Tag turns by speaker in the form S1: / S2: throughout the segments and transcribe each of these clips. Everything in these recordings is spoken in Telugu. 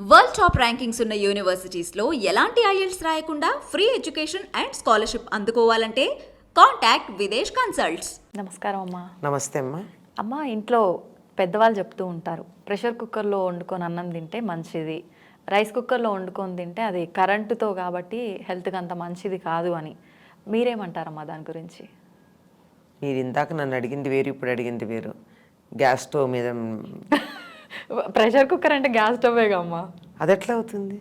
S1: వరల్డ్ టాప్ ర్యాంకింగ్స్ ఉన్న యూనివర్సిటీస్లో ఎలాంటి ఐఎల్స్ రాయకుండా ఫ్రీ ఎడ్యుకేషన్ అండ్ స్కాలర్షిప్ అందుకోవాలంటే కాంటాక్ట్ విదేశ్ కన్సల్ట్స్
S2: నమస్కారం అమ్మా.
S3: నమస్తే అమ్మా.
S2: అమ్మ ఇంట్లో పెద్దవాళ్ళు చెప్తూ ఉంటారు ప్రెషర్ కుక్కర్లో వండుకొని అన్నం తింటే మంచిది. రైస్ కుక్కర్లో వండుకొని తింటే అది కరెంటుతో కాబట్టి హెల్త్కి అంత మంచిది కాదు అని. మీరేమంటారమ్మా దాని గురించి?
S3: మీరు ఇందాక నన్ను అడిగింది వేరు ఇప్పుడు అడిగింది వేరు. గ్యాస్ స్టవ్ మీద
S2: ప్రెషర్ కుక్కర్ అంటే గ్యాస్ స్టవ్వే అమ్మా
S3: అది ఎట్లా అవుతుంది?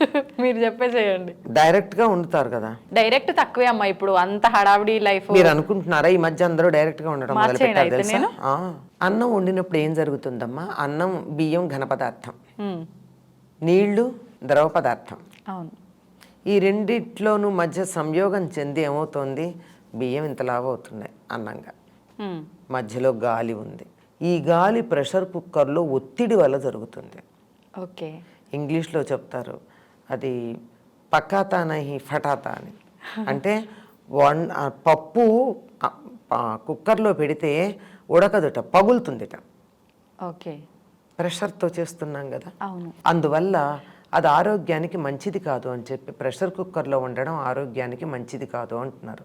S2: మీరు చెప్పేసేయండి
S3: డైరెక్ట్గా వండుతారు కదా?
S2: డైరెక్ట్ తక్కువే అమ్మా ఇప్పుడు అంత హడావిడి లైఫ్.
S3: మీరు అనుకుంటున్నారా? ఈ మధ్య అందరూ డైరెక్ట్గా ఉండడం మొదలు
S2: మార్చేయండి
S3: పెట్టారు
S2: అయితే
S3: తెలుసా? ఆ. అన్నం వండినప్పుడు ఏం జరుగుతుందమ్మా? అన్నం బియ్యం ఘన పదార్థం. నీళ్ళు ద్రవ పదార్థం.
S2: అవును.
S3: ఈ రెండిట్లోనూ మధ్య సంయోగం చెంది ఏమవుతోంది? బియ్యం ఇంత లావు అవుతున్నాయి అన్నంగా. మధ్యలో గాలి ఉంది. ఈ గాలి ప్రెషర్ కుక్కర్లో ఒత్తిడి వల్ల జరుగుతుంది.
S2: ఓకే.
S3: ఇంగ్లీష్లో చెప్తారు అది పక్కాతా నహి ఫటాతా అని. అంటే వన్ పప్పు కుక్కర్లో పెడితే ఉడకదుట పగులుతుందిట.
S2: ఓకే.
S3: ప్రెషర్తో చేస్తున్నాం కదా.
S2: అవును.
S3: అందువల్ల అది ఆరోగ్యానికి మంచిది కాదు అని చెప్పి ప్రెషర్ కుక్కర్లో ఉండడం ఆరోగ్యానికి మంచిది కాదు అంటున్నారు.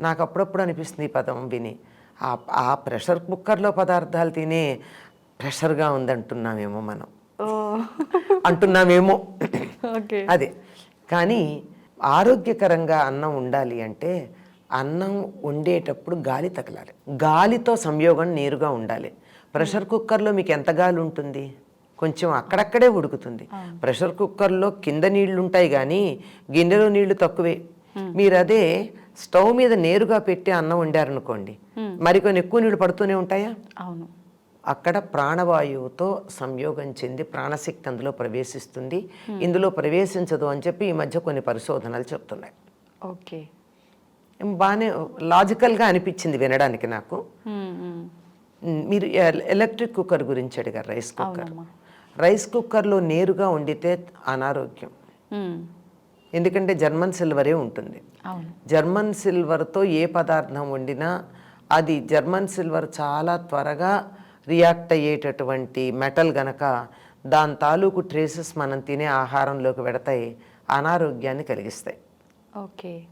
S3: నాకు అప్పుడప్పుడు అనిపిస్తుంది ఈ పదం విని. ఆ ప్రెషర్ కుక్కర్లో పదార్థాలు తినే ప్రెషర్గా ఉందంటున్నామేమో మనం. అంటున్నామేమో. అదే. కానీ ఆరోగ్యకరంగా అన్నం ఉండాలి అంటే అన్నం వండేటప్పుడు గాలి తగలాలి. గాలితో సంయోగం నేరుగా ఉండాలి. ప్రెషర్ కుక్కర్లో మీకు ఎంత గాలి ఉంటుంది? కొంచెం అక్కడక్కడే ఉడుకుతుంది. ప్రెషర్ కుక్కర్లో కింద నీళ్ళు ఉంటాయి కానీ గిన్నెలో నీళ్ళు తక్కువే. మీరు అదే స్టవ్ మీద నేరుగా పెట్టి అన్నం వండారనుకోండి మరికొన్ని ఎక్కువ నీళ్ళు పడుతూనే ఉంటాయా?
S2: అవును.
S3: అక్కడ ప్రాణవాయువుతో సంయోగం చెంది ప్రాణశక్తి అందులో ప్రవేశిస్తుంది. ఇందులో ప్రవేశించదు అని చెప్పి ఈ మధ్య కొన్ని పరిశోధనలు చెప్తున్నాయి.
S2: ఓకే.
S3: బాగానే లాజికల్గా అనిపించింది వినడానికి నాకు. మీరు ఎల- ఎలక్ట్రిక్ కుక్కర్ గురించి అడిగారు రైస్ కుక్కర్. రైస్ కుక్కర్లో నేరుగా వండితే అనారోగ్యం. ఎందుకంటే జర్మన్ సిల్వరే ఉంటుంది. జర్మన్ సిల్వర్తో ఏ పదార్థం వండినా అది జర్మన్ సిల్వర్ చాలా త్వరగా రియాక్ట్ అయ్యేటటువంటి మెటల్ గనక దాని తాలూకు ట్రేసెస్ మనం తినే ఆహారంలోకి పెడతాయి అనారోగ్యాన్ని కలిగిస్తాయి.
S2: ఓకే.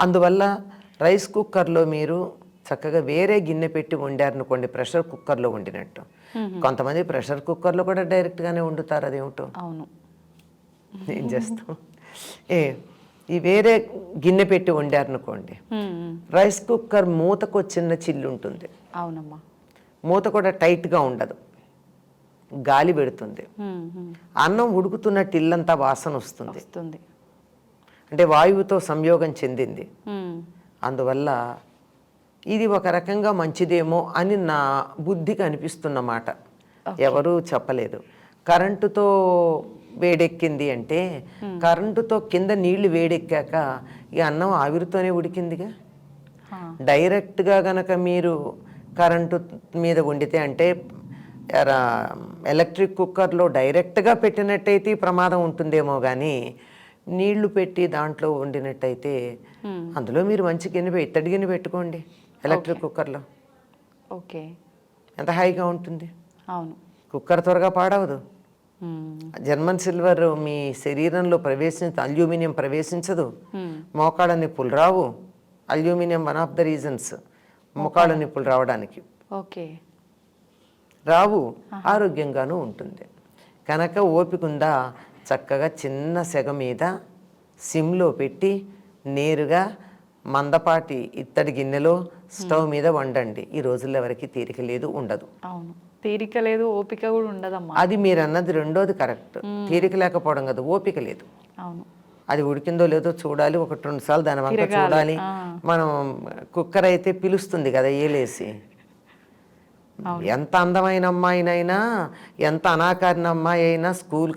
S3: అందువల్ల రైస్ కుక్కర్లో మీరు చక్కగా వేరే గిన్నె పెట్టి వండారనుకోండి ప్రెషర్ కుక్కర్లో వండినట్టు. కొంతమంది ప్రెషర్ కుక్కర్లో కూడా డైరెక్ట్గానే వండుతారు అదేమిటో?
S2: అవును.
S3: ఏం చేస్తాం? ఏ ఈ వేరే గిన్నె పెట్టి వండారనుకోండి. రైస్ కుక్కర్ మూతకు చిన్న చిల్లు ఉంటుంది.
S2: అవునమ్మా.
S3: మూత కూడా టైట్గా ఉండదు. గాలి పెడుతుంది. అన్నం ఉడుకుతున్నట్టు ఇల్లంతా వాసన వస్తుంది. అంటే వాయువుతో సంయోగం చెందింది. అందువల్ల ఇది ఒక రకంగా మంచిదేమో అని నా బుద్ధికి అనిపిస్తున్నమాట ఎవరూ చెప్పలేదు. కరెంటుతో వేడెక్కింది అంటే కరెంటుతో కింద నీళ్ళు వేడెక్కాక ఈ అన్నం ఆవిరితోనే ఉడికిందిగా. డైరెక్ట్గా గనక మీరు కరెంటు మీద వండితే అంటే ఎలక్ట్రిక్ కుక్కర్లో డైరెక్ట్గా పెట్టినట్టయితే ప్రమాదం ఉంటుందేమో కానీ నీళ్ళు పెట్టి దాంట్లో వండినట్టయితే అందులో మీరు మంచి గిన్నె ఇత్తడి గిన్నె పెట్టుకోండి ఎలక్ట్రిక్ కుక్కర్లో.
S2: ఓకే.
S3: ఎంత హాయిగా ఉంటుంది?
S2: అవును.
S3: కుక్కర్ త్వరగా పాడవదు. జర్మన్ సిల్వర్ మీ శరీరంలో ప్రవేశించ అల్యూమినియం ప్రవేశించదు. మోకాళ్ళ నిప్పులు రావు. Aluminium one of the reasons మోకాళ్ళ నిప్పులు రావడానికి.
S2: ఓకే.
S3: రావు ఆరోగ్యంగానూ ఉంటుంది. కనుక ఓపిక ఉందా చక్కగా చిన్న సెగ మీద సిమ్లో పెట్టి నేరుగా మందపాటి ఇత్తడి గిన్నెలో స్టవ్ మీద వండండి. ఈ రోజుల్లో ఎవరికి తీరిక లేదు ఉండదు.
S2: అవును. తీరిక లేదు ఓపిక కూడా ఉండదమ్మా.
S3: అది మీరు అన్నది రెండోది కరెక్ట్. తీరిక లేకపోవడం కదా ఓపిక లేదు.
S2: అవును.
S3: అది ఉడికిందో లేదో చూడాలి ఒకటి రెండు సార్లు దాని వంక చూడాలి. మనం కుక్కర్ అయితే పిలుస్తుంది కదా ఏలేసి. ఎంత అందమైన అమ్మాయినైనా ఎంత అనాకారిన అమ్మాయి అయినా స్కూల్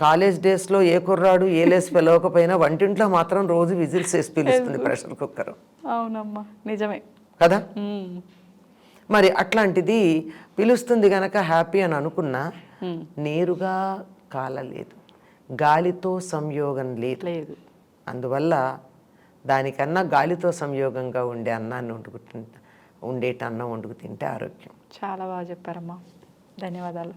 S3: కాలేజ్ డేస్లో ఏ కుర్రాడు ఏలేసి పిలవకపోయినా వంటింట్లో మాత్రం రోజు విజిల్స్ వేసి పిలుస్తుంది ప్రెషర్ కుక్కర్.
S2: అవునమ్మా నిజమే.
S3: కదా. మరి అట్లాంటిది పిలుస్తుంది గనక హ్యాపీ అని అనుకున్నా నేరుగా కాలలేదు. గాలితో సంయోగం లేదు. అందువల్ల దానికన్నా గాలితో సంయోగంగా ఉండే అన్నాన్ని వండుకుంటు ఉండేట అన్నం వండుకు తింటే ఆరోగ్యం.
S2: చాలా బాగా చెప్పారమ్మా. ధన్యవాదాలు.